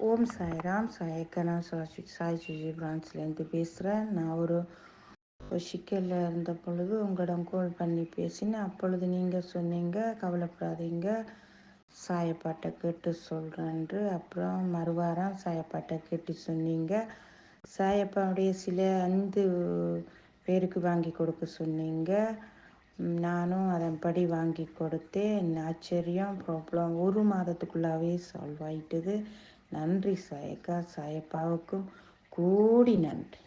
ஓம் சாய்ராம் சாயக்கா நான் சாய் சாய் சுஜி பிரான்ச்லேருந்து பேசுகிறேன் நான் ஒரு சிக்கலில் இருந்த பொழுது உங்களிடம் கால் பண்ணி பேசினேன். அப்பொழுது நீங்கள் சொன்னீங்க கவலைப்படாதீங்க சாயப்பாட்டை கேட்டு சொல்கிறேன்ட்டு அப்புறம் மறுவாரம் சாயப்பாட்டை கேட்டு சொன்னீங்க. சாயப்பாவுடைய சில அந்து பேருக்கு வாங்கி கொடுக்க சொன்னீங்க. நானும் அதன்படி வாங்கி கொடுத்தேன். ஆச்சரியம் ப்ராப்ளம் ஒரு மாதத்துக்குள்ளாவே சால்வ் ஆயிட்டுது. நன்றி சாயக்கா சாயப்பாவுக்கும் கூடி நன்றி.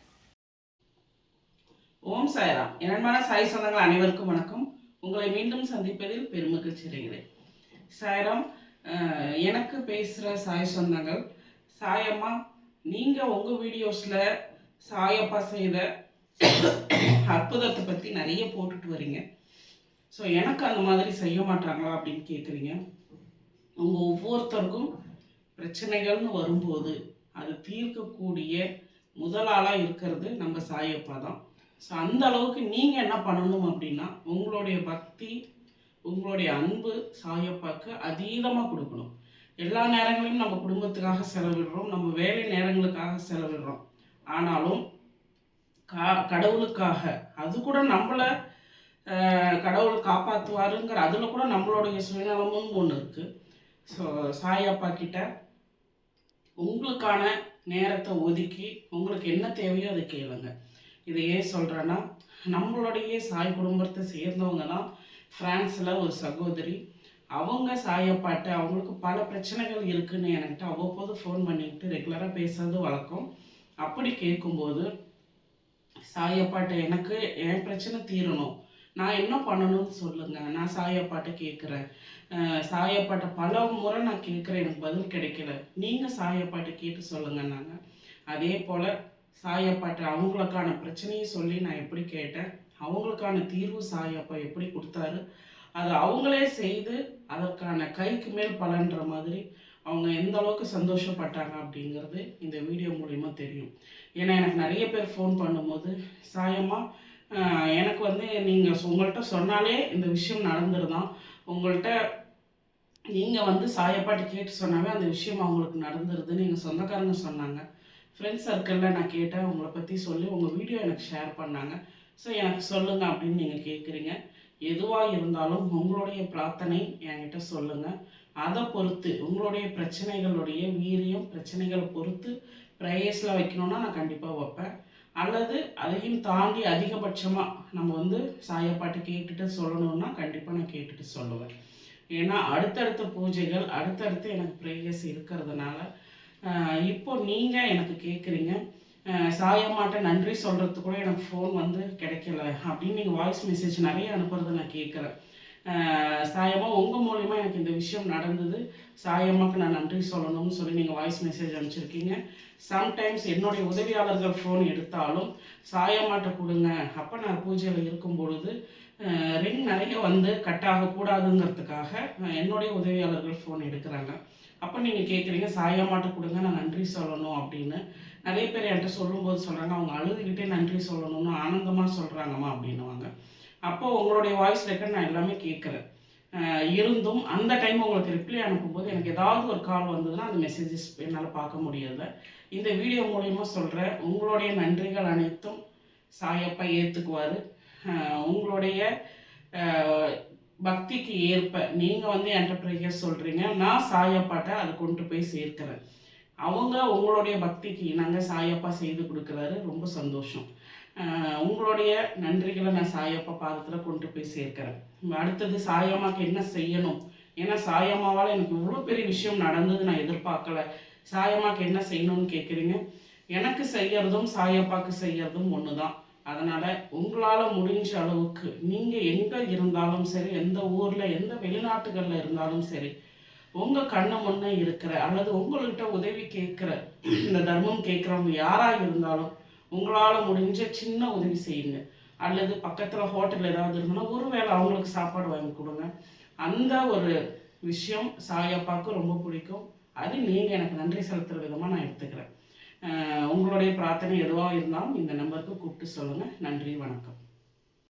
ஓம் சாய்ராம். என்னமான சாய் சொந்தங்கள் அனைவருக்கும் வணக்கம். உங்களை மீண்டும் சந்திப்பதில் பெருமகிழ்ச்சி அடைகிறேன். சாய்ராம் எனக்கு பேசுகிற சாய் சொந்தங்கள் சாயம்மா நீங்கள் உங்கள் வீடியோஸில் சாயப்பா செய்த அற்புதத்தை பற்றி நிறைய போட்டுட்டு வரீங்க. ஸோ எனக்கு அந்த மாதிரி செய்ய மாட்டாங்களா அப்படின்னு கேட்குறீங்க உங்கள் ஒவ்வொருத்தருக்கும் பிரச்சனைகள்னு வரும்போது அது தீர்க்கக்கூடிய முதலாளாக இருக்கிறது நம்ம சாயப்பா தான். ஸோ அந்த அளவுக்கு நீங்கள் என்ன பண்ணணும் அப்படின்னா உங்களுடைய பக்தி உங்களுடைய அன்பு சாயப்பாக்கு அதீதமாக கொடுக்கணும். எல்லா நேரங்களையும் நம்ம குடும்பத்துக்காக செலவிடுறோம் நம்ம வேலை நேரங்களுக்காக செலவிடுறோம். ஆனாலும் கா கடவுளுக்காக அது கூட நம்மளை கடவுள் காப்பாற்றுவாருங்கிற அதில் கூட நம்மளுடைய சுயநலமும் ஒன்று இருக்குது ஸோ சாயப்பா கிட்ட உங்களுக்கான நேரத்தை ஒதுக்கி உங்களுக்கு என்ன தேவையோ அதை கேளுங்க. இதை ஏன் சொல்கிறேன்னா நம்மளுடைய சாய் குடும்பத்தை சேர்ந்தவங்க தான் ஃப்ரான்ஸில் ஒரு சகோதரி அவங்க சாயப்பாட்டு அவங்களுக்கு பல பிரச்சனைகள் இருக்குன்னு என்கிட்ட அவ்வப்போது ஃபோன் பண்ணிக்கிட்டு ரெகுலராக பேசுறது வழக்கம். அப்படி கேட்கும்போது சாயப்பாட்டை எனக்கு என் பிரச்சனை தீரணும். நான் என்ன பண்ணணும்னு சொல்லுங்க. நான் சாயப்பாட்ட கேட்குறேன் சாயப்பாட்ட பல முறை நான் கேட்குறேன் எனக்கு பதில் கிடைக்கல. நீங்கள் சாயப்பாட்ட கேட்டு சொல்லுங்கன்னாங்க நாங்கள் அதே போல் சாயப்பாட்ட அவங்களுக்கான பிரச்சனையை சொல்லி நான் எப்படி கேட்டேன். அவங்களுக்கான தீர்வு சாயப்பா எப்படி கொடுத்தாரு. அதை அவங்களே செய்து அதற்கான கைக்கு மேல் பலன்ற மாதிரி அவங்க எந்த அளவுக்கு சந்தோஷப்பட்டாங்க அப்படிங்கிறது இந்த வீடியோ மூலிமா தெரியும். ஏன்னா எனக்கு நிறைய பேர் ஃபோன் பண்ணும்போது சாயமாக எனக்கு வந்து நீங்கள் உங்கள்கிட்ட சொன்னாலே இந்த விஷயம் நடந்துருதான். உங்கள்கிட்ட நீங்கள் வந்து சாயப்பாட்டு கேட்டு சொன்னாவே அந்த விஷயம் அவங்களுக்கு நடந்துருதுன்னு எங்கள் சொந்தக்காரங்க சொன்னாங்க. ஃப்ரெண்ட்ஸ் சர்க்கிளில் நான் கேட்டேன் உங்களை பற்றி சொல்லி உங்கள் வீடியோ எனக்கு ஷேர் பண்ணாங்க. ஸோ எனக்கு சொல்லுங்கள் அப்படின்னு நீங்கள் கேட்குறீங்க எதுவாக இருந்தாலும் உங்களுடைய பிரார்த்தனை என்கிட்ட சொல்லுங்கள் அதை பொறுத்து உங்களுடைய பிரச்சனைகளுடைய வீரியம் பிரச்சனைகளை பொறுத்து ப்ரேயர்ஸில் வைக்கணுன்னா நான் கண்டிப்பாக வைப்பேன். அல்லது அதையும் தாண்டி அதிகபட்சமாக நம்ம வந்து சாயப்பாட்டு கேட்டுட்டு சொல்லணும்னா கண்டிப்பாக நான் கேட்டுட்டு சொல்லுவேன். ஏன்னா அடுத்தடுத்த பூஜைகள் அடுத்தடுத்து எனக்கு ப்ரேயர்ஸ் இருக்கிறதுனால இப்போ நீங்கள் எனக்கு கேட்குறீங்க சாயம்மாட்ட நன்றி சொல்கிறதுக்கு கூட எனக்கு ஃபோன் வந்து கிடைக்கல அப்படின்னு நீங்கள் வாய்ஸ் மெசேஜ் நிறைய அனுப்புறதை நான் கேட்குறேன் சாயமாக உங்கள் மூலிமா எனக்கு விஷயம் நடந்தது. சாயம்மாக்கு நான் நன்றி சொல்லணும்னு சொல்லி நீங்கள் வாய்ஸ் மெசேஜ் அனுப்பிச்சிருக்கீங்க. சம்டைம்ஸ் என்னுடைய உதவியாளர்கள் ஃபோன் எடுத்தாலும் சாயம்மாட்ட கொடுங்க. அப்போ நான் பூஜையில் இருக்கும் பொழுது ரிங் நிறைய வந்து கட் ஆகக்கூடாதுங்கிறதுக்காக என்னுடைய உதவியாளர்கள் ஃபோன் எடுக்கிறாங்க. அப்போ நீங்கள் கேட்குறீங்க சாயம்மாட்ட கொடுங்க நான் நன்றி சொல்லணும் அப்படின்னு. நிறைய பேர் என்கிட்ட சொல்லும்போது சொல்கிறாங்க அவங்க அழுதுகிட்டே நன்றி சொல்லணும்னு ஆனந்தமாக சொல்கிறாங்கம்மா அப்படின்னுவாங்க. அப்போது உங்களுடைய வாய்ஸ் ரெக்கார்ட் நான் எல்லாமே கேட்குறேன் இருந்தும் அந்த டைம் உங்களுக்கு ரிப்ளை அனுப்பும்போது எனக்கு ஏதாவது ஒரு கால் வந்ததுன்னா அந்த மெசேஜஸ் என்னால் பார்க்க முடியல இந்த வீடியோ மூலயமா சொல்கிறேன் உங்களுடைய நன்றிகள் அனைத்தும் சாயப்பா ஏற்றுக்குவார் உங்களுடைய பக்திக்கு ஏற்ப நீங்கள் வந்து என்கிட்ட ப்ரேயர் சொல்கிறீங்க நான் சாயப்பாட்டை அதை கொண்டு போய் சேர்க்கிறேன். அவங்க உங்களுடைய பக்திக்கு இணங்க சாயப்பா செய்து கொடுக்குறாரு. ரொம்ப சந்தோஷம். உங்களுடைய நன்றிகளை நான் சாயப்பா பாதத்தில் கொண்டு போய் சேர்க்கிறேன். அடுத்தது சாயம்மாக்கு என்ன செய்யணும்? ஏன்னா சாயம்மாவால் எனக்கு இவ்வளோ பெரிய விஷயம் நடந்தது நான் எதிர்பார்க்கல. சாயம்மாக்கு என்ன செய்யணும்னு கேட்குறீங்க எனக்கு செய்யறதும் சாயப்பாக்கு செய்யறதும் ஒன்று தான் அதனால் உங்களால் முடிஞ்ச அளவுக்கு நீங்கள் எங்கே இருந்தாலும் சரி எந்த ஊரில் எந்த வெளிநாட்டுகளில் இருந்தாலும் சரி உங்கள் கண்ணு முன்னே இருக்கிற அல்லது உங்கள்கிட்ட உதவி கேட்குற இந்த தர்மம் கேட்குறவங்க யாராக இருந்தாலும் உங்களால் முடிஞ்ச சின்ன உதவி செய்யுங்க. அல்லது பக்கத்தில் ஹோட்டல் ஏதாவது இருந்ததுன்னா ஒருவேளை அவங்களுக்கு சாப்பாடு வாங்கி கொடுங்க. அந்த ஒரு விஷயம் சாயப்பாக்கு ரொம்ப பிடிக்கும். அது நீங்கள் எனக்கு நன்றி செலுத்துகிற விதமாக நான் எடுத்துக்கிறேன். உங்களுடைய பிரார்த்தனை எதுவாக இருந்தாலும் இந்த நம்பருக்கு கூப்பிட்டு சொல்லுங்கள் நன்றி வணக்கம்.